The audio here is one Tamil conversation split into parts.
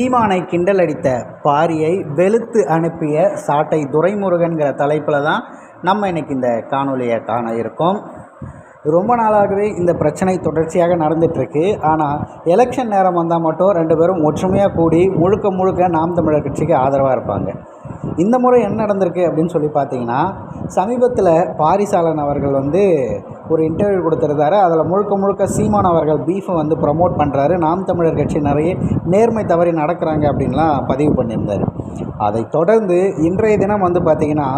சீமானை கிண்டல் அடித்த பாரியை வெளுத்து அனுப்பிய சாட்டை துரைமுருகன்கிற தலைப்பில் தான் நம்ம இன்றைக்கி இந்த காணொலியை காண இருக்கோம். ரொம்ப நாளாகவே இந்த பிரச்சனை தொடர்ச்சியாக நடந்துகிட்ருக்கு ஆனால் எலெக்ஷன் நேரம் வந்தால் மட்டும் ரெண்டு பேரும் ஒற்றுமையாக கூடி முழுக்க முழுக்க நாம் தமிழர் கட்சிக்கு ஆதரவாக இருப்பாங்க. இந்த முறை என்ன நடந்திருக்கு அப்படின்னு சொல்லி பார்த்தீங்கன்னா சமீபத்தில் பாரிசாலன் அவர்கள் வந்து ஒரு இன்டர்வியூ கொடுத்துருந்தாரு. அதில் முழுக்க முழுக்க சீமான் அவர்கள் பீஃபை வந்து ப்ரமோட் பண்ணுறாரு நாம் தமிழர் கட்சி நிறைய நேர்மை தவறி நடக்கிறாங்க அப்படின்லாம் பதிவு பண்ணியிருந்தார். அதை தொடர்ந்து இன்றைய தினம் வந்து பார்த்திங்கன்னா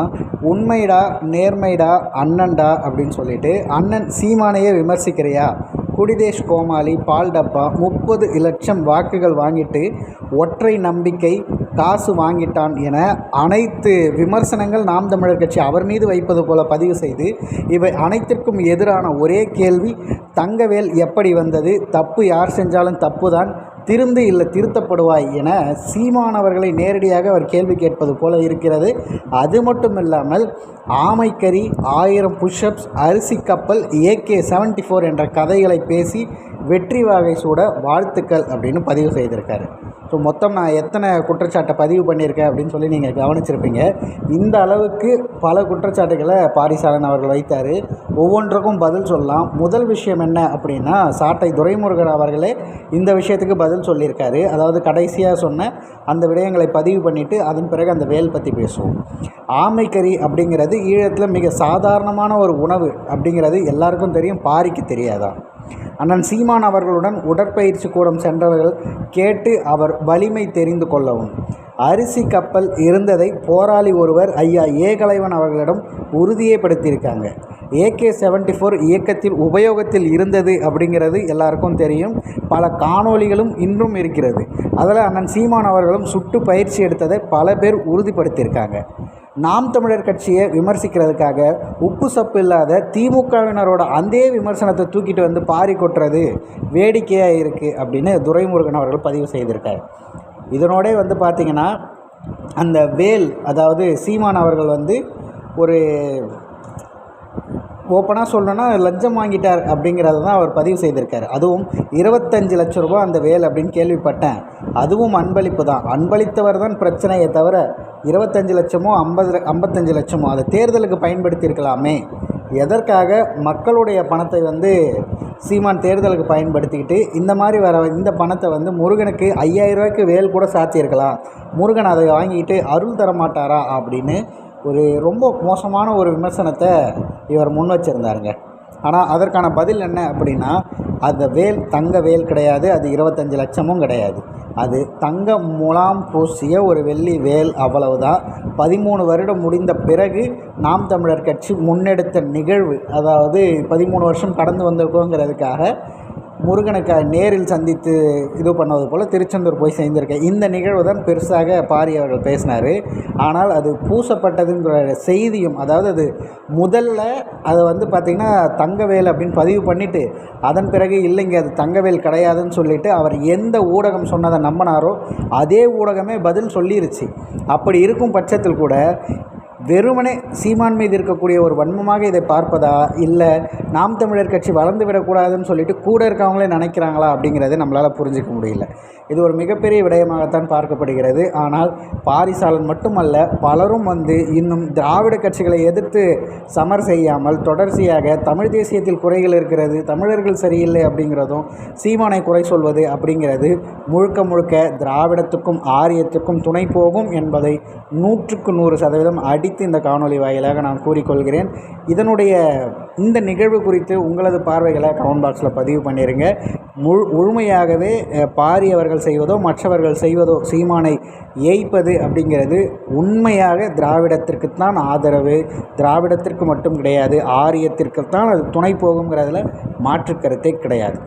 உண்மைடா நேர்மைடா அண்ணன்டா அப்படின்னு சொல்லிட்டு அண்ணன் சீமானையே விமர்சிக்கிறியா? குடிதேஷ் கோமாளி பால் டப்பா முப்பது லட்சம் வாக்குகள் வாங்கிட்டு ஒற்றை நம்பிக்கை காசு வாங்கிட்டான் என அனைத்து விமர்சனங்கள் நாம் தமிழர் கட்சி அவர் மீது வைப்பது போல பதிவு செய்து இவை அனைத்திற்கும் எதிரான ஒரே கேள்வி தங்கவேல் எப்படி வந்தது தப்பு யார் செஞ்சாலும் தப்பு தான் திருந்து இல்லை திருத்தப்படுவாய் என சீமானவர்களை நேரடியாக அவர் கேள்வி கேட்பது போல இருக்கிறது. அது மட்டும் இல்லாமல் ஆமைக்கறி ஆயிரம் புஷ்அப்ஸ் அரிசி கப்பல் ஏகே செவன்டி ஃபோர் என்ற கதைகளை பேசி வெற்றி வாகை சூட வாழ்த்துக்கள் அப்படின்னு பதிவு செய்திருக்காரு. ஸோ மொத்தம் நான் எத்தனை குற்றச்சாட்டை பதிவு பண்ணியிருக்கேன் அப்படின்னு சொல்லி நீங்கள் கவனிச்சிருப்பீங்க. இந்த அளவுக்கு பல குற்றச்சாட்டுகளை பாரிசாலன் அவர்கள் வைத்தார். ஒவ்வொன்றுக்கும் பதில் சொல்லலாம். முதல் விஷயம் என்ன அப்படின்னா சாட்டை துரைமுருகன் அவர்களே இந்த விஷயத்துக்கு பதில் சொல்லியிருக்காரு. அதாவது கடைசியாக சொன்ன அந்த விடயங்களை பதிவு பண்ணிவிட்டு அதன் பிறகு அந்த வேல் பற்றி பேசுவோம். ஆமைக்கறி அப்படிங்கிறது ஈழத்தில் மிக சாதாரணமான ஒரு உணவு அப்படிங்கிறது எல்லாருக்கும் தெரியும். பாரிக்கு தெரியாதான் அண்ணன் சீமான் அவர்களுடன் உடற்பயிற்சி கூடம் சென்றவர்கள் கேட்டு அவர் வலிமை தெரிந்து கொள்ளவும். அரிசி கப்பல் இருந்ததை போராளி ஒருவர் ஐயா ஏகலைவன் அவர்களிடம் உறுதியைப்படுத்தியிருக்காங்க ஏகே செவன்டி ஃபோர் இயக்கத்தில் உபயோகத்தில் இருந்தது அப்படிங்கிறது எல்லாருக்கும் தெரியும். பல காணொலிகளும் இன்றும் இருக்கிறது. அதில் அண்ணன் சீமான் அவர்களும் சுட்டு பயிற்சி எடுத்ததை பல பேர் உறுதிப்படுத்தியிருக்காங்க. நாம் தமிழர் கட்சியை விமர்சிக்கிறதுக்காக உப்பு சப்பு இல்லாத திமுகவினரோட அதே விமர்சனத்தை தூக்கிட்டு வந்து பாரி கொட்டுறது வேடிக்கையாக இருக்குது அப்படின்னு துரைமுருகன் அவர்கள் பதிவு செய்திருக்கார். இதனோடே வந்து பார்த்திங்கன்னா அந்த வேல் அதாவது சீமான் அவர்கள் வந்து ஒரு ஓப்பனாக சொல்லணுன்னா லஞ்சம் வாங்கிட்டார் அப்படிங்கிறத தான் அவர் பதிவு செய்திருக்கார். அதுவும் இருபத்தஞ்சு லட்ச ரூபா அந்த வேல் அப்படின்னு கேள்விப்பட்டேன். அதுவும் அன்பளிப்பு தான். அன்பளித்தவர் தான் பிரச்சனையை தவிர இருபத்தஞ்சு லட்சமோ ஐம்பது ஐம்பத்தஞ்சு லட்சமோ அதை தேர்தலுக்கு பயன்படுத்தியிருக்கலாமே. எதற்காக மக்களுடைய பணத்தை வந்து சீமான் தேர்தலுக்கு பயன்படுத்திக்கிட்டு இந்த மாதிரி வர இந்த பணத்தை வந்து முருகனுக்கு ஐயாயிரம் ரூபாய்க்கு வேல் கூட சாத்தியிருக்கலாம். முருகன் அதை வாங்கிட்டு அருள் தர மாட்டாரா அப்படின்னு ஒரு ரொம்ப மோசமான ஒரு விமர்சனத்தை இவர் முன் வச்சுருந்தாருங்க. ஆனால் அதற்கான பதில் என்ன அப்படின்னா அந்த வேல் தங்க வேல் கிடையாது அது இருபத்தஞ்சி லட்சமும் கிடையாது. அது தங்க முலாம் பூசிய ஒரு வெள்ளி வேல் அவ்வளவுதான். பதிமூணு வருடம் முடிந்த பிறகு நாம் தமிழர் கட்சி முன்னெடுத்த நிகழ்வு அதாவது பதிமூணு வருஷம் கடந்து வந்திருக்கோங்கிறதுக்காக முருகனுக்கு நேரில் சந்தித்து இது பண்ணுவது போல் திருச்செந்தூர் போய் சேர்ந்திருக்கேன். இந்த நிகழ்வு தான் பெருசாக பாரி அவர்கள் பேசினார். ஆனால் அது பூசப்பட்டதுங்கிற செய்தியும் அதாவது அது முதல்ல அதை வந்து பார்த்திங்கன்னா தங்கவேல் அப்படின்னு பதிவு பண்ணிவிட்டு அதன் பிறகு இல்லைங்க அது தங்கவேல் கிடையாதுன்னு சொல்லிவிட்டு அவர் எந்த ஊடகம் சொன்னதை நம்பினாரோ அதே ஊடகமே பதில் சொல்லிருச்சு. அப்படி இருக்கும் பட்சத்தில் கூட வெறுமனே சீமான் மீது இருக்கக்கூடிய ஒரு வன்மமாக இதை பார்ப்பதா? இல்லை நாம் தமிழர் கட்சி வளர்ந்து விடக்கூடாதுன்னு சொல்லிட்டு கூட இருக்கவங்களே நினைக்கிறாங்களா அப்படிங்கிறத நம்மளால் புரிஞ்சிக்க முடியல. இது ஒரு மிகப்பெரிய விடயமாகத்தான் பார்க்கப்படுகிறது. ஆனால் பாரிசாலன் மட்டுமல்ல பலரும் வந்து இன்னும் திராவிட கட்சிகளை எதிர்த்து சமர் செய்யாமல் தொடர்ச்சியாக தமிழ் தேசியத்தில் குறைகள் இருக்கிறது தமிழர்கள் சரியில்லை அப்படிங்கிறதும் சீமானை குறை சொல்வது அப்படிங்கிறது முழுக்க முழுக்க திராவிடத்துக்கும் ஆரியத்துக்கும் துணை போகும் என்பதை நூற்றுக்கு நூறு சதவீதம் அடித்து இந்த காணொலி வாயிலாக நான் கூறிக்கொள்கிறேன். இதனுடைய இந்த நிகழ்வு குறித்து உங்களது பார்வைகளை கமெண்ட் பாக்ஸில் பதிவு பண்ணிடுங்க முழு முழுமையாகவே பாரி அவர்கள் செய்வதோ மற்றவர்கள் செய்வதோ சீமானை ஏய்ப்பது அப்படிங்கிறது உண்மையாக திராவிடத்திற்குத்தான் ஆதரவு. திராவிடத்திற்கு மட்டும் கிடையாது ஆரியத்திற்குத்தான் அது துணை போகுங்கிறதுல மாற்று கருத்தே கிடையாது.